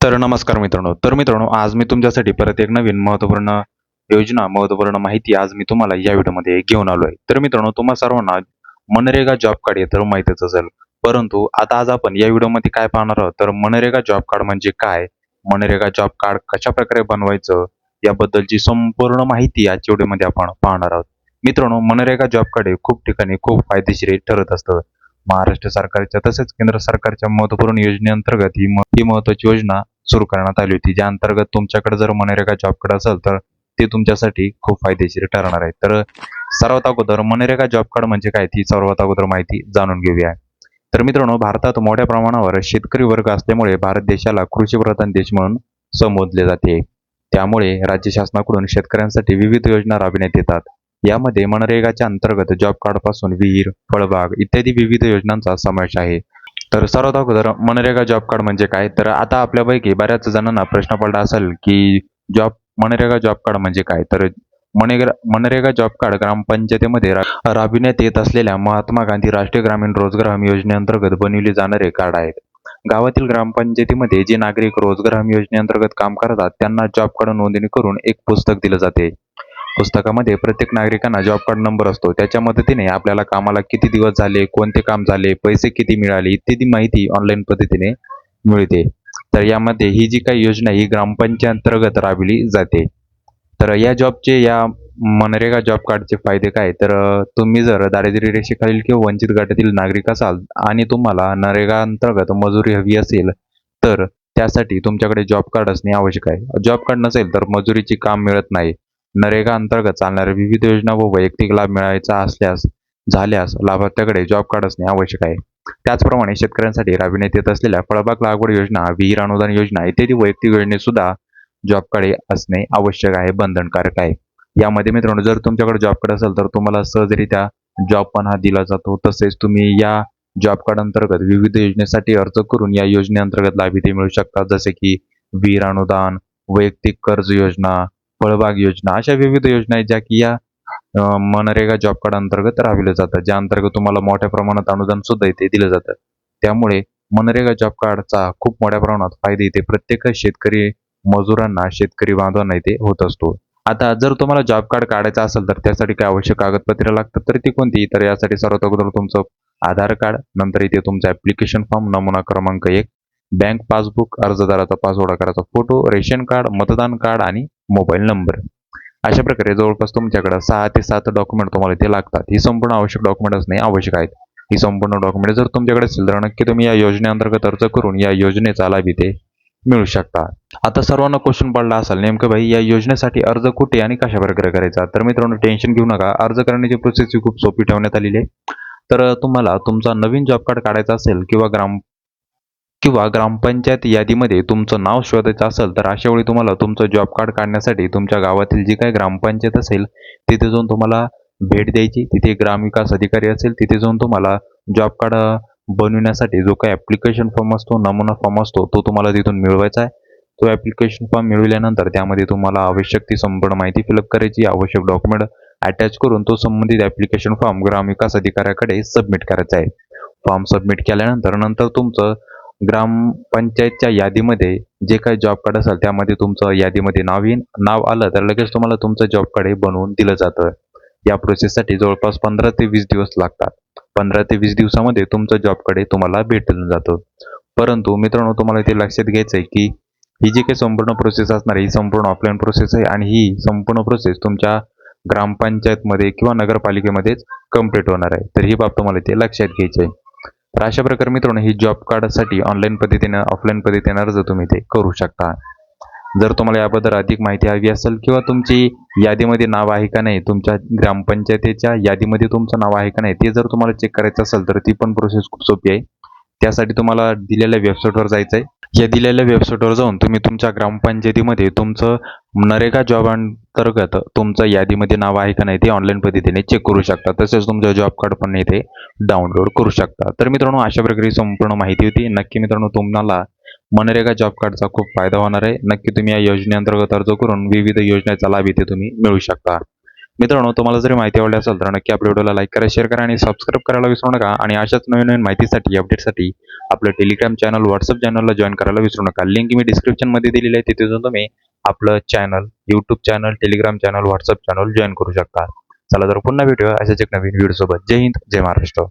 तर नमस्कार मित्रांनो. तर मित्रांनो आज मी तुमच्यासाठी परत एक नवीन महत्त्वपूर्ण योजना महत्त्वपूर्ण माहिती आज मी तुम्हाला या व्हिडिओमध्ये घेऊन आलो आहे तर मित्रांनो तुम्हा सर्वांना मनरेगा जॉब कार्ड हे तर माहितीच असेल. परंतु आता आज आपण या व्हिडिओमध्ये काय पाहणार आहोत? तर मनरेगा जॉब कार्ड म्हणजे काय? मनरेगा जॉब कार्ड कशा प्रकारे बनवायचं? याबद्दलची संपूर्ण माहिती आजच्या व्हिडिओमध्ये आपण पाहणार आहोत. मित्रांनो मनरेगा जॉब कार्ड हे खूप ठिकाणी खूप फायदेशीर ठरत असतं. महाराष्ट्र सरकारच्या तसेच केंद्र सरकारच्या महत्त्वपूर्ण योजनेअंतर्गत ही ही महत्वाची योजना सुरू करण्यात आली होती. ज्या अंतर्गत तुमच्याकडे जर मनरेगा जॉब कार्ड असेल तर ते तुमच्यासाठी खूप फायदेशीर ठरणार आहे. तर सर्वात अगोदर मनरेगा जॉब कार्ड म्हणजे काय? ती सर्वात अगोदर माहिती जाणून घेऊया. तर मित्रांनो भारतात मोठ्या प्रमाणावर शेतकरी वर्ग असल्यामुळे भारत देशाला कृषीप्रधान देश म्हणून संबोधले जाते. त्यामुळे राज्य शासनाकडून शेतकऱ्यांसाठी विविध योजना राबविण्यात येतात. यामध्ये मनरेगाच्या अंतर्गत जॉब कार्डपासून विहीर फळबाग इत्यादी विविध योजनांचा समावेश आहे. तर सर्वात अगोदर मनरेगा जॉब कार्ड म्हणजे काय? तर आता आपल्यापैकी बऱ्याच जणांना प्रश्न पडला असेल की जॉब मनरेगा जॉब कार्ड म्हणजे काय? तर मनरेगा मनरेगा जॉब कार्ड ग्रामपंचायतीमध्ये राबविण्यात येत असलेल्या महात्मा गांधी राष्ट्रीय ग्रामीण रोजगार हमी योजनेअंतर्गत बनविले जाणारे कार्ड आहेत. गावातील ग्रामपंचायतीमध्ये जे नागरिक रोजगार हमी योजनेअंतर्गत काम करतात त्यांना जॉब कार्ड नोंदणी करून एक पुस्तक दिलं जाते. पुस्तकामध्ये प्रत्येक नागरिकांना जॉब कार्ड नंबर असतो. त्याच्या मदतीने आपल्याला कामाला किती दिवस झाले कोणते काम झाले पैसे किती मिळाले इत्यादी माहिती ऑनलाईन पद्धतीने मिळते. तर यामध्ये ही जी काही योजना ही ग्रामपंचायत अंतर्गत राबविली जाते. तर या जॉबचे या मनरेगा जॉब कार्डचे फायदे काय तर तुम्ही जर दारिद्र्य रेषेखालील किंवा वंचित गटातील नागरिक असाल आणि तुम्हाला नरेगा अंतर्गत मजुरी हवी असेल तर त्यासाठी तुमच्याकडे जॉब कार्ड असणे आवश्यक आहे. जॉब कार्ड नसेल तर मजुरीचे काम मिळत नाही. नरेगा अंतर्गत चालणाऱ्या विविध योजना व वैयक्तिक लाभ मिळायचा असल्यास झाल्यास लाभार्थ्याकडे जॉब कार्ड असणे आवश्यक आहे. त्याचप्रमाणे शेतकऱ्यांसाठी राबविण्यात येत असलेल्या फळबाग लागवड योजना विहीर अनुदान योजना इत्यादी वैयक्तिक योजनेत सुद्धा जॉब कार्ड असणे आवश्यक आहे बंधनकारक आहे. यामध्ये मित्रांनो जर तुमच्याकडे जॉब कार्ड असेल तर तुम्हाला सहजरित्या जॉब पण हा दिला जातो. तसेच तुम्ही या जॉब कार्ड अंतर्गत विविध योजनेसाठी अर्ज करून या योजनेअंतर्गत लाभार्थी मिळू शकतात जसे की विहीर अनुदान वैयक्तिक कर्ज योजना फळबाग योजना अशा विविध योजना आहेत ज्या की या मनरेगा जॉब कार्ड अंतर्गत राबविल्या जातात ज्या अंतर्गत तुम्हाला मोठ्या प्रमाणात अनुदान सुद्धा इथे दिलं जातं. त्यामुळे मनरेगा जॉब कार्डचा खूप मोठ्या प्रमाणात फायदे इथे प्रत्येक शेतकरी मजुरांना शेतकरी बांधवांना इथे होत असतो. आता जर तुम्हाला जॉब कार्ड काढायचं असेल तर त्यासाठी काय आवश्यक कागदपत्रे लागतात तर ती कोणती? तर यासाठी सर्वात अगोदर तुमचं आधार कार्ड नंतर इथे तुमचं ऍप्लिकेशन फॉर्म नमुना क्रमांक एक बँक पासबुक अर्जदाराचा पासवर्ड आकाराचा फोटो रेशन कार्ड मतदान कार्ड आणि मोबाईल नंबर. अशा प्रकारे जवळपास तुमच्याकडे सहा ते सात डॉक्युमेंट तुम्हाला इथे लागतात. ही संपूर्ण आवश्यक डॉक्युमेंट असणे आवश्यक आहेत. ही संपूर्ण डॉक्युमेंट जर तुमच्याकडे असेल तर नक्की तुम्ही या योजनेअंतर्गत अर्ज करून या योजनेचा लाभ इथे मिळू शकता. आता सर्वांना क्वेश्चन पडला असेल नेमकं भाई या योजनेसाठी अर्ज कुठे आणि कशा प्रकारे करायचा? तर मित्रांनो टेन्शन घेऊ नका. अर्ज करण्याची प्रोसेस ही खूप सोपी ठेवण्यात आलेली आहे. तर तुम्हाला तुमचा नवीन जॉब कार्ड काढायचा असेल किंवा ग्राम किंवा ग्रामपंचायत यादीमध्ये तुमचं नाव शोधायचं असेल तर अशा वेळी तुम्हाला तुमचं जॉब कार्ड काढण्यासाठी तुमच्या गावातील जी काही ग्रामपंचायत असेल तिथे जाऊन तुम्हाला भेट द्यायची. तिथे ग्रामविकास अधिकारी असेल तिथे जाऊन तुम्हाला जॉब कार्ड बनविण्यासाठी जो काही ॲप्लिकेशन फॉर्म असतो नमुना फॉर्म असतो तो तुम्हाला तिथून मिळवायचा आहे. तो ॲप्लिकेशन फॉर्म मिळविल्यानंतर त्यामध्ये तुम्हाला आवश्यक ती संपूर्ण माहिती फिलअप करायची आवश्यक डॉक्युमेंट अटॅच करून तो संबंधित ॲप्लिकेशन फॉर्म ग्रामविकास अधिकाऱ्याकडे सबमिट करायचा आहे. फॉर्म सबमिट केल्यानंतर नंतर तुमचं ग्रामपंचायतच्या यादीमध्ये जे काही जॉब कार्ड असेल त्यामध्ये तुमचं यादीमध्ये नाव येईन. नाव आलं तर लगेच तुम्हाला तुमचं जॉब कार्ड हे बनवून दिलं जातं. या प्रोसेससाठी जवळपास पंधरा ते वीस दिवस लागतात. पंधरा ते वीस दिवसामध्ये तुमचं जॉब कार्ड तुम्हाला भेटलं जातं. परंतु मित्रांनो तुम्हाला इथे लक्षात घ्यायचं आहे की ही जी काही संपूर्ण प्रोसेस असणार आहे ही संपूर्ण ऑफलाईन प्रोसेस आहे आणि ही संपूर्ण प्रोसेस तुमच्या ग्रामपंचायतमध्ये किंवा नगरपालिकेमध्येच कंप्लीट होणार आहे. तर ही बाब तुम्हाला इथे लक्षात घ्यायची आहे तर अशा प्रकारे मित्रांनो ही जॉब कार्डसाठी ऑनलाईन पद्धतीने ऑफलाईन पद्धतीने अर्ज तुम्ही ते करू शकता. जर तुम्हाला याबद्दल अधिक माहिती हवी असेल किंवा तुमची यादीमध्ये नाव आहे का नाही तुमच्या ग्रामपंचायतीच्या यादीमध्ये तुमचं नाव आहे का नाही ते जर तुम्हाला चेक करायचं असेल तर ती पण प्रोसेस खूप सोपी आहे. त्यासाठी तुम्हाला दिलेल्या वेबसाईटवर जायचं आहे या दिलेल्या वेबसाईटवर जाऊन तुम्ही तुमच्या ग्रामपंचायतीमध्ये तुमचं नरेगा जॉब अंतर्गत तुमचं यादीमध्ये नाव आहे का नाही ते ऑनलाईन पद्धतीने चेक करू शकता. तसेच तुमचं जॉब कार्ड पण इथे डाउनलोड करू शकता. तर मित्रांनो अशा प्रकारे संपूर्ण माहिती होती. नक्की मित्रांनो तुम्हाला मनरेगा जॉब कार्डचा खूप फायदा होणार आहे. नक्की तुम्ही या योजनेअंतर्गत अर्ज करून विविध योजनेचा लाभ इथे तुम्ही मिळू शकता. मित्रांनो तुम्हाला जरी माहिती आवडली असेल तर नक्की आपल्या व्हिडिओला लाईक करा शेअर करा आणि सबस्क्राईब करायला विसरू नका. आणि अशाच नवीन नवीन माहितीसाठी अपडेटसाठी आपलं टेलिग्राम चॅनल व्हॉट्सअप चॅनलला जॉईन करायला विसरू नका. लिंक मी डिस्क्रिप्शनमध्ये दिलेली आहे. तिथे जाऊन तुम्ही आपलं channel YouTube channel Telegram channel WhatsApp channel join करू शकता. चला तर पुन्हा भेटूया अशाच एक नवीन व्हिडिओ सोबत. जय हिंद जय महाराष्ट्र.